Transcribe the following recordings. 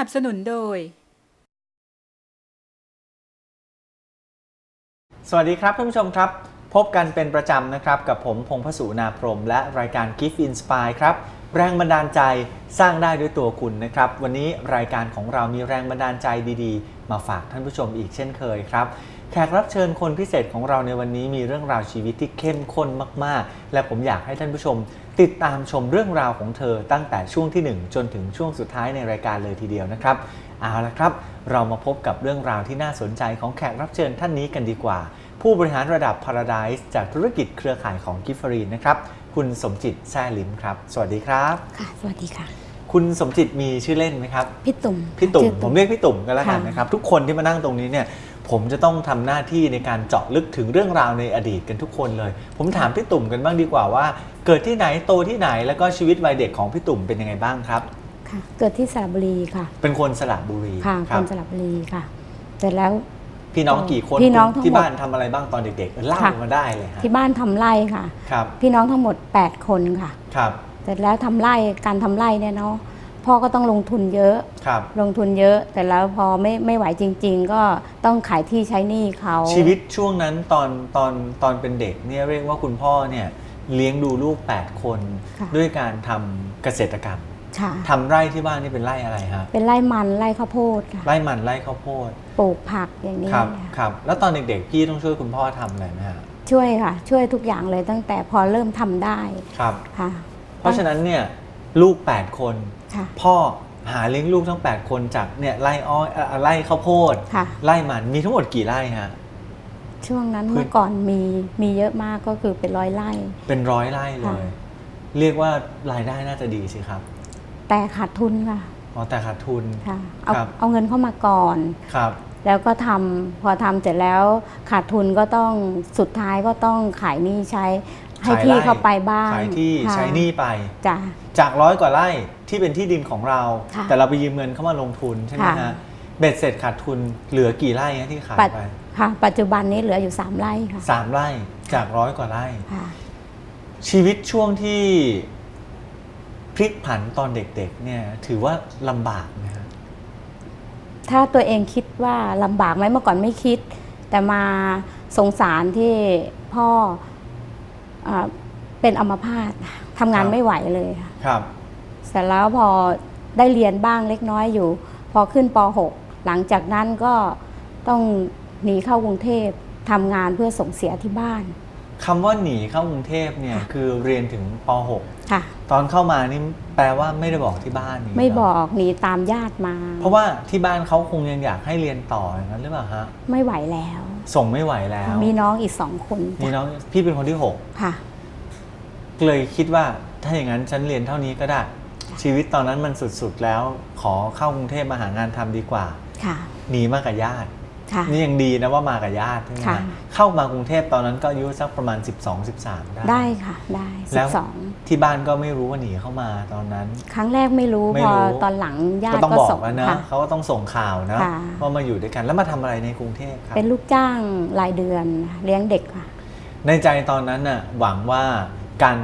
สนับสนุนโดย สวัสดีครับท่านผู้ชมครับ พบกันเป็นประจำนะครับ กับผมพงพสูนาพรม และรายการ Gift Inspire ครับ แรงบันดาลใจสร้างได้ด้วยตัวคุณนะครับ วันนี้รายการของเรามีแรงบันดาลใจดีๆ มาฝากท่านผู้ชมอีกเช่นเคยครับ แขกรับเชิญคนพิเศษของเราในวันนี้มีเรื่องราวชีวิตที่เข้มข้นมาก ๆ และผมอยากให้ท่านผู้ชม ติดตามชมเรื่องราวของเธอตั้งแต่ช่วงที่ 1 จนถึงช่วงสุดท้ายในรายการเลยทีเดียวนะครับ เอาละครับ เรามาพบกับเรื่องราวที่น่าสนใจของแขกรับเชิญท่านนี้กันดีกว่า ผู้บริหารระดับ Paradise จากธุรกิจเครือข่ายของกิฟฟรีนนะครับ คุณสมจิตแซ่ลิมครับ สวัสดีครับ ค่ะ สวัสดีค่ะ คุณสมจิตมีชื่อเล่นไหมครับ พี่ตุ่มพี่ตุ่มชื่อผมเรียกพี่ตุ่มก็แล้วกันค่ะนะครับ ทุกคนที่มานั่งตรงนี้เนี่ย ผมจะต้องทำหน้าที่ในการเจาะลึกถึงเรื่องราวในอดีตกันทุกคนเลย ผมถามพี่ตุ่มกันบ้างดีกว่าว่า เกิดที่ไหนโตที่ไหนแล้วก็ชีวิตวัยเด็กของพี่ตุ่มเป็นยังไงบ้างครับ ค่ะ เกิดที่สระบุรีค่ะ เป็นคนสระบุรีค่ะคครับนสระบุรีค่ะแต่แล้ว พี่น้องกี่คนพี่น้องทั้งหมด ที่บ้านทำอะไรบ้างตอนเด็กๆเออเล่าค่ะมาได้เลยฮะที่บ้านทำไร่ค่ะ ครับพี่น้องทั้งหมด 8 คนค่ะ ครับ แต่แล้วทำไร่การทำไร่เนี่ยเนาะพ่อก็ต้องลงทุนเยอะครับลงทุนเยอะ แต่แล้วพอไม่ไม่ไหวจริง ๆ ก็ต้องขายที่ใช้หนี้เขา ชีวิตช่วงนั้นตอนตอนตอนเป็นเด็กเนี่ยเรียกว่าคุณพ่อเนี่ยเลี้ยงดูลูก 8 คนค่ะด้วยการทำเกษตรกรรมค่ะทำไร่ที่บ้านนี่เป็นไร่อะไรฮะ เป็นไร่มันไร่ข้าวโพดค่ะ ไร่มันไร่ข้าวโพด ปลูกผักอย่างนี้ครับค่ะครับ แล้วตอนเด็กๆพี่ต้องช่วยคุณพ่อทำอะไรไหมฮะ ช่วยค่ะ ช่วยทุกอย่างเลยตั้งแต่พอเริ่มทำได้ ครับ ค่ะ เพราะฉะนั้นเนี่ยลูก 8 คนค่ะพ่อหาเลี้ยงลูกทั้ง 8 คนจากเนี่ยไร่อ้อยเอ่อไร่ข้าวโพดค่ะไร่มันมีทั้งหมดกี่ไร่ฮะช่วงนั้นคือเมื่อก่อนมีมีเยอะมากก็คือเป็นร้อยไร่ เป็นร้อยไร่เลยค่ะเรียกว่ารายได้น่าจะดีสิครับ แต่ขาดทุนค่ะอ๋อแต่ขาดทุนค่ะเอาครับเอาเงินเข้ามาก่อนครับแล้วก็ทำพอทำเสร็จแล้วขาดทุนก็ต้องสุดท้ายก็ต้องขายหนี้ใช้ ให้ขายที่ไร่เข้าไปบ้างขายที่ค่ะใช้หนี้ไปจ้ะจากร้อยกว่าไร่ที่เป็นที่ดินของเราค่ะแต่เราไปยืมเงินเข้ามาลงทุนใช่ไหมค่ะฮะเบ็ดเสร็จขาดทุนเหลือกี่ไร่ฮะที่ขายปัจไปค่ะ ปัจจุบันนี้เหลืออยู่สามไร่ค่ะสามไร่จากร้อยกว่าไร่ค่ะชีวิตช่วงที่พลิกผันตอนเด็ก ๆ เนี่ย ถือว่าลำบากนะฮะถ้าตัวเองคิดว่าลำบากไหมเมื่อก่อนไม่คิด แต่มาสงสารที่พ่ออา เป็นอัมพาตทำงานไม่ไหวเลยค่ะครับเสร็จแล้วพอได้เรียนบ้างเล็กน้อยอยู่ พอขึ้นป .6 หลังจากนั้นก็ต้องหนีเข้ากรุงเทพทำงานเพื่อส่งเสียที่บ้านคำว่าหนีเข้ากรุงเทพเนี่ยค่ะคือเรียนถึงปค่ะ .6 ตอนเข้ามานี่แปลว่าไม่ได้บอกที่บ้านนี่ไม่เหรบอกหนีตามญาติมา เพราะว่าที่บ้านเขาคงยังอยากให้เรียนต่ออย่างนั้นหรือเปล่าฮะไม่ไหวแล้ว ส่งไม่ไหวแล้ว มีน้องอีกสองคนมีจ้ะน้องพี่เป็นคนที่หกค่ะ เลยคิดว่าถ้าอย่างนั้นฉันเรียนเท่านี้ก็ได้ ชีวิตตอนนั้นมันสุดๆแล้ว ขอเข้ากรุงเทพมาหางานทำดีกว่าค่ะหนีมากับญาติ ค่ะนี่ยังดีนะว่ามากับญาติใช่ไหมค่ะฮะเข้ามากรุงเทพตอนนั้นก็อายุสักประมาณ 12 13 ได้ได้ค่ะได้สิแล้วบสองที่บ้านก็ไม่รู้ว่าหนีเข้ามาตอนนั้น ครั้งแรกไม่รู้ไม่พอรู้ ตอนหลังญาก็ติต้องก็บอกส่งแล้วนะค่ะ เขาก็ต้องส่งข่าวนะค่ะ ว่ามาอยู่ด้วยกันแล้วมาทำอะไรในกรุงเทพครับ เป็นลูกจ้างรายเดือนเลี้ยงเด็กค่ะ ในใจตอนนั้นน่ะหวังว่าการ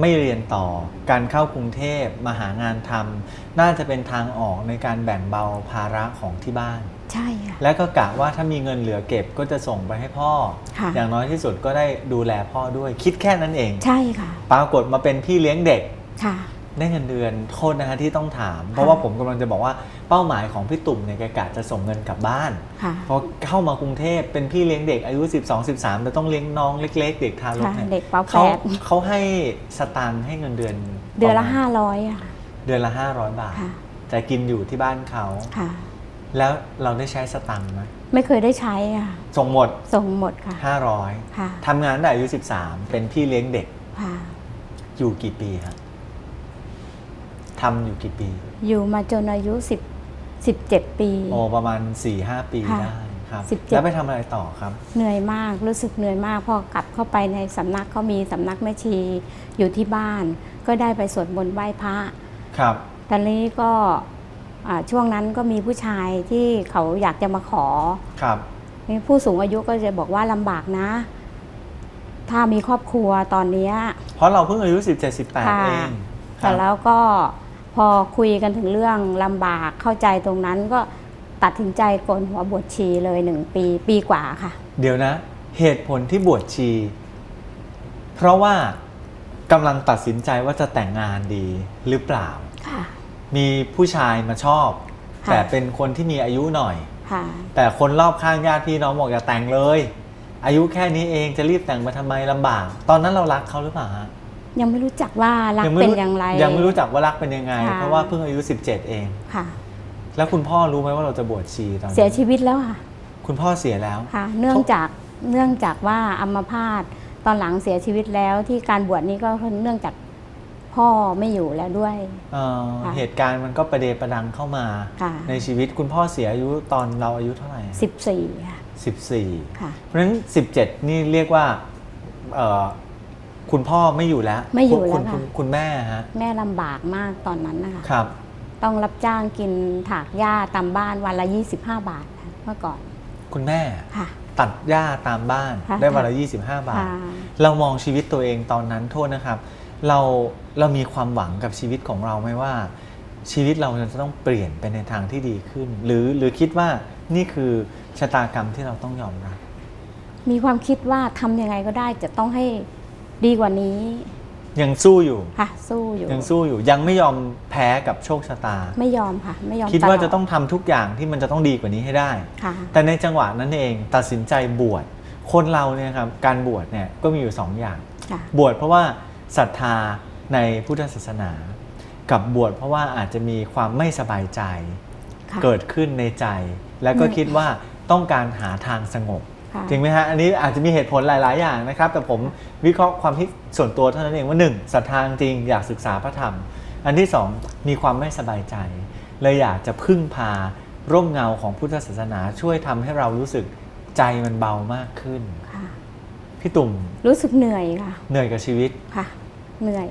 ไม่เรียนต่อ การเข้ากรุงเทพมาหางานทำน่าจะเป็นทางออกในการแบ่งเบาภาระของที่บ้าน ใช่ค่ะ และก็กะว่าถ้ามีเงินเหลือเก็บก็จะส่งไปให้พ่อ ค่ะ อย่างน้อยที่สุดก็ได้ดูแลพ่อด้วยคิดแค่นั้นเอง ใช่ค่ะ ปรากฏมาเป็นพี่เลี้ยงเด็ก ค่ะ ได้เงินเดือนโทษนะฮะที่ต้องถาม เพราะว่าผมกำลังจะบอกว่าเป้าหมายของพี่ตุ่มเนี่ยแกกะจะส่งเงินกลับบ้านค่ะพอเข้ามากรุงเทพเป็นพี่เลี้ยงเด็กอายุ 12 13แต่ต้องเลี้ยงน้องเล็ก ๆ เด็กทารกค่ะเนี่ยเด็กเป้าแปเขาดเขาให้สตางค์ให้เงินเดือนเดือนละประมณห้าร้อยอะค่ะ เดือนละ 500 บาท ค่ะ แต่กินอยู่ที่บ้านเขา ค่ะ แล้วเราได้ใช้สตังค์ไหมไม่เคยได้ใช้อะค่ะ ส่งหมด ส่งหมดค่ะ 500ค่ะทำงานตั้งแต่อายุ 13 เป็นพี่เลี้ยงเด็ก ค่ะ อยู่กี่ปีครับทำอยู่กี่ปี อยู่มาจนอายุสิบสิบเจ็ดปี โอ้ประมาณ 4-5 ปีค่ะได้ครับ17 แล้วไปทำอะไรต่อครับ เหนื่อยมากรู้สึกเหนื่อยมากพอกลับเข้าไปในสำนักเขามีสำนักแม่ชีอยู่ที่บ้าน ก็ได้ไปสวดมนต์ไหว้พระครับ ตอนนี้ก็อ่า ช่วงนั้นก็มีผู้ชายที่เขาอยากจะมาขอครับนี่ผู้สูงอายุก็จะบอกว่าลำบากนะ ถ้ามีครอบครัวตอนเนี้ยเพราะเราเพิ่งอายุ 17 18ค่ะเองครัแต่บแล้วก็พอคุยกันถึงเรื่องลำบากเข้าใจตรงนั้นก็ตัดสินใจโกนหัวบวชชีเลยหนึ่งปีปีกว่าค่ะ เดี๋ยวนะ เหตุผลที่บวชชี เพราะว่ากำลังตัดสินใจว่าจะแต่งงานดีหรือเปล่าค่ะ มีผู้ชายมาชอบ ค่ะ แต่เป็นคนที่มีอายุหน่อย ค่ะ แต่คนรอบข้างญาติพี่น้องบอกอย่าแต่งเลย อายุแค่นี้เองจะรีบแต่งมาทำไมลำบาก ตอนนั้นเรารักเขาหรือเปล่าฮะยังไม่รู้จักว่ารักไม่เป็นรู้อย่างไร ยังไม่รู้จักว่ารักเป็นยังไง ค่ะ เพราะว่าเพิ่งอายุ 17 เอง ค่ะ แล้วคุณพ่อรู้ไหมว่าเราจะบวชชีตอนนั้นเสียชีวิตแล้วค่ะ คุณพ่อเสียแล้ว ค่ะ เนื่องจากเนื่องจากว่าอัมพาตตอนหลังเสียชีวิตแล้วที่การบวชนี้ก็เนื่องจาก พ่อไม่อยู่แล้วด้วยเอ่อค่ะ เหตุการณ์มันก็ประเดประดังเข้ามา ค่ะในชีวิตคุณพ่อเสียอายุตอนเราอายุเท่าไหร่ 14ค่ะ14 ค่ะ เพราะฉะนั้น 17 นี่เรียกว่าเอ่อคุณพ่อไม่อยู่แล้วไม่อยู่แล้วคุณค่ะ คุณคุณแม่ฮะแม่ลำบากมากตอนนั้นนะคะ ครับ ต้องรับจ้างกินถากหญ้าตามบ้านวันละ 25 บาทค่ะเมื่อก่อนคุณแม่ค่ะ ตัดหญ้าตามบ้านค่ะ ได้วันละ25 บาท ค่ะ เรามองชีวิตตัวเองตอนนั้นโทษนะครับ เราเรามีความหวังกับชีวิตของเราไหมว่า ชีวิตเราจะต้องเปลี่ยนไปในทางที่ดีขึ้น หรือหรือคิดว่านี่คือชะตากรรมที่เราต้องยอมรับ มีความคิดว่าทำยังไงก็ได้จะต้องให้ดีกว่านี้ ยังสู้อยู่ค่ะสู้อยู่ ยังสู้อยู่ยังไม่ยอมแพ้กับโชคชะตา ไม่ยอมค่ะ ไม่ยอมคิดว่าลจะต้องทำทุกอย่างที่มันจะต้องดีกว่านี้ให้ได้ค่ะแต่ในจังหวะนั้นเองตัดสินใจบวชคนเราเนี่ยครับการบวชเนี่ยก็มีอยู่สองอย่างค่ะบวชเพราะว่า ศรัทธาในพุทธศาสนา กับบวชเพราะว่าอาจจะมีความไม่สบายใจค่ะเกิดขึ้นในใจ แล้วก็อืมคิดว่าต้องการหาทางสงบค่ะจริงไหมฮะอันนี้อาจจะมีเหตุผลหลาย ๆ อย่างนะครับ แต่ผมวิเคราะห์ความคิดส่วนตัวเท่านั้นเองว่าหนึ่งศรัทธาจริงอยากศึกษาพระธรรม อันที่สองมีความไม่สบายใจ เลยอยากจะพึ่งพาร่มเงาของพุทธศาสนาช่วยทำให้เรารู้สึกใจมันเบามากขึ้นค่ะพี่ตุ่มรู้สึกเหนื่อยค่ะ เหนื่อยกับชีวิตค่ะ เหนื่อย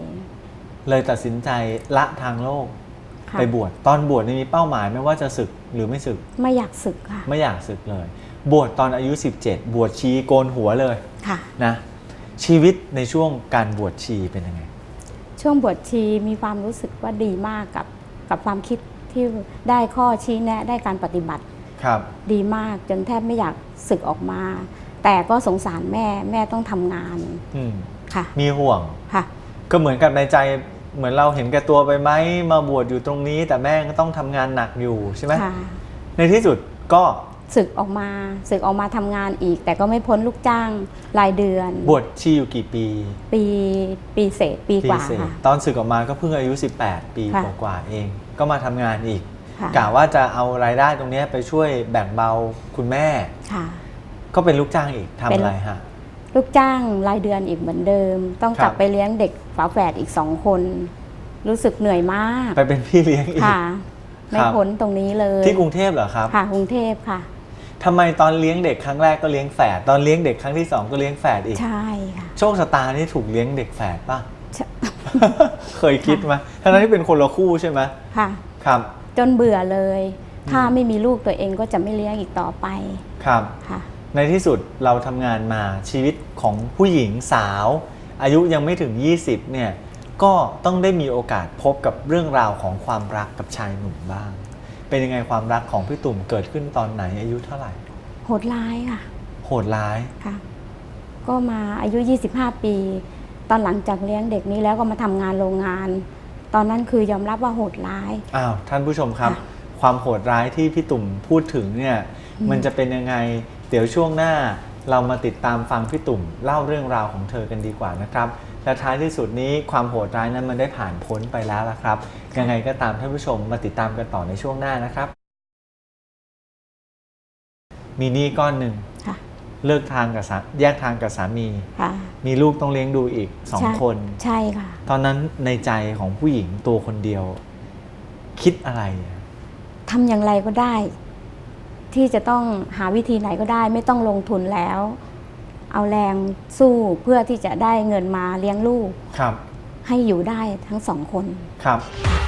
เลยตัดสินใจละทางโลก ค่ะ ไปบวชตอนบวชนี่มีเป้าหมายไหม่ว่าจะศึกหรือไม่ศึกไม่อยากศึกค่ะไม่อยากศึกเลย บวชตอนอายุ 17 บวชชีโกนหัวเลยค่ะ นะชีวิตในช่วงการบวชชีเป็นยังไง ช่วงบวชชีมีความรู้สึกว่าดีมากกับกับความคิดที่ได้ข้อชี้แนะได้การปฏิบัติ ครับ ดีมากจนแทบไม่อยากศึกออกมา แต่ก็สงสารแม่แม่ต้องทำงานอืมค่ะ มีห่วง ค่ะ ก็เหมือนกับในใจเหมือนเราเห็นแก่ตัวไปไหมมาบวชอยู่ตรงนี้ แต่แม่ก็ต้องทำงานหนักอยู่ใช่ไหมค่ะในที่สุดก็ศึกออกมาศึกออกมาทำงานอีก แต่ก็ไม่พ้นลูกจ้างรายเดือน บวชชีอยู่กี่ปี ปีปีเศษปีกว่าเศษค่ะตอนศึกออกมาก็เพิ่งอายุ 18 ปีค่ะกว่าๆเอง ก็มาทำงานอีกค่ะกะว่าจะเอารายได้ตรงเนี้ยไปช่วยแบ่งเบาคุณแม่ค่ะ ก็เป็นลูกจ้างอีกทำเป็นอะไรฮะลูกจ้างรายเดือนอีกเหมือนเดิม ต้องกลับครับไปเลี้ยงเด็กฝาแฝดอีกสองคน รู้สึกเหนื่อยมากไปเป็นพี่เลี้ยงอีกค่ะไม่ครับพ้นตรงนี้เลยที่กรุงเทพเหรอครับค่ะกรุงเทพค่ะทำไมตอนเลี้ยงเด็กครั้งแรกก็เลี้ยงแฝดตอนเลี้ยงเด็กครั้งที่สองก็เลี้ยงแฝดอีกใช่ค่ะโชคชะตานี่ถูกเลี้ยงเด็กแฝดป่ะใช่เคยคิดไหมทั้งนั้นที่เป็นคนละคู่ใช่ไหมค่ะครับ จนเบื่อเลย ถ้าไม่มีลูกตัวเองก็จะไม่เลี้ยงอีกต่อไปครับค่ะในที่สุดเราทำงานมาชีวิตของผู้หญิงสาว อายุยังไม่ถึง 20เนี่ยก็ต้องได้มีโอกาสพบกับเรื่องราวของความรักกับชายหนุ่มบ้าง เป็นยังไงความรักของพี่ตุ่มเกิดขึ้นตอนไหนอายุเท่าไหร่ โหดร้ายค่ะ โหดร้ายค่ะ ก็มาอายุ 25 ปี ตอนหลังจากเลี้ยงเด็กนี้แล้วก็มาทำงานโรงงาน ตอนนั้นคือยอมรับว่าโหดร้าย อ้าวท่านผู้ชมครับค่ะความโหดร้ายที่พี่ตุ่มพูดถึงเนี่ยอืมมันจะเป็นยังไง เดี๋ยวช่วงหน้า เรามาติดตามฟังพี่ตุ่มเล่าเรื่องราวของเธอกันดีกว่านะครับ และท้ายที่สุดนี้ความโหดร้ายนั้นมันได้ผ่านพ้นไปแล้วละครับ ยังไงก็ตามท่านผู้ชมมาติดตามกันต่อในช่วงหน้านะครับ มีหนี้ก้อนหนึ่งค่ะ เลิกทางกับสาแยกทางกับสามี ค่ะ มีลูกต้องเลี้ยงดูอีกสองใช่ คน ใช่ค่ะ ตอนนั้นในใจของผู้หญิงตัวคนเดียว คิดอะไรอะทำอย่างไรก็ได้ ที่จะต้องหาวิธีไหนก็ได้ ไม่ต้องลงทุนแล้ว เอาแรงสู้เพื่อที่จะได้เงินมาเลี้ยงลูก ครับ ให้อยู่ได้ทั้งสองคน ครับค่ะ